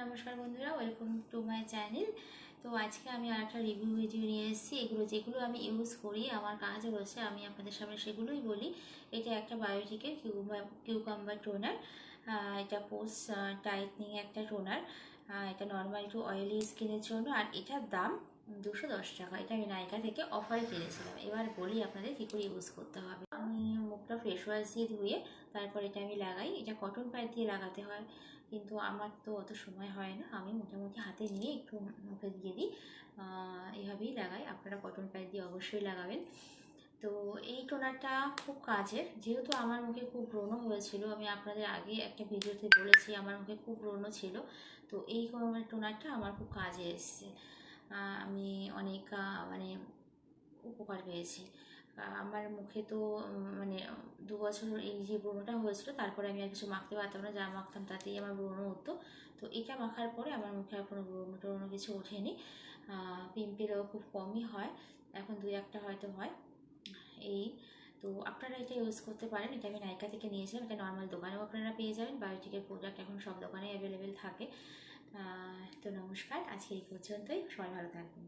নমস্কার বন্ধুরা, welcome to my channel. তো আজকে আমি আর একটা রিভিউ ভিডিও নিয়ে এসেছি। এগুলো যেগুলো আমি ইউজ করি, আমার কাজে রয়েছে, আমি আপনাদের সামনে সেগুলোই বলি। এটা একটা বায়োটিকের কিউকাম্বার টোনার এটা পোস্ট টাইটনিং একটা টোনার এটা নর্মাল টু অয়েলি স্কিনের জন্য। আর এটার দাম দুশো দশ টাকা। এটা আমি নাইকা থেকে অফারে কিনেছিলাম। এবার বলি আপনাদের কী করে ইউজ করতে হবে। আমি মুখটা ফেস ওয়াশ দিয়ে ধুয়ে তারপর এটা আমি লাগাই। এটা কটন প্যাড দিয়ে লাগাতে হয়, কিন্তু আমার তো অত সময় হয় না। আমি মোটামুটি হাতে নিয়ে একটু মুখে দিয়ে দিই। এভাবেই লাগাই। আপনারা কটন প্যাড দিয়ে অবশ্যই লাগাবেন। তো এই টোনারটা খুব কাজের। যেহেতু আমার মুখে খুব ব্রণ হয়েছিল, আমি আপনাদের আগে একটা ভিডিওতে বলেছি, আমার মুখে খুব ব্রণ ছিল। তো এই টোনারটা আমার খুব কাজে এসছে। আমি অনেক মানে উপকার পেয়েছি। আমার মুখে তো মানে দু বছর এই যে ব্রণটা হয়েছিল, তারপরে আমি আর কিছু মাখতে পারতাম না, যা মাখতাম তাতেই আমার ব্রণ হতো তো এটা মাখার পরে আমার মুখে আর কোনো ব্রণ ট্রণ কিছু ওঠেনি। পিম্পেলও খুব কমই হয়, এখন দুই একটা হয়তো হয়। এই, তো আপনারা এটা ইউজ করতে পারেন, এটা আমি নাইকা থেকে নিয়েছিলাম, এটা নর্মাল দোকানেও আপনারা পেয়ে যাবেন, বায়োটিকের প্রোডাক্ট এখন সব দোকানে অ্যাভেলেবেল থাকে। তো নমস্কার, আজকে এই পর্যন্তই, সবাই ভালো থাকবেন।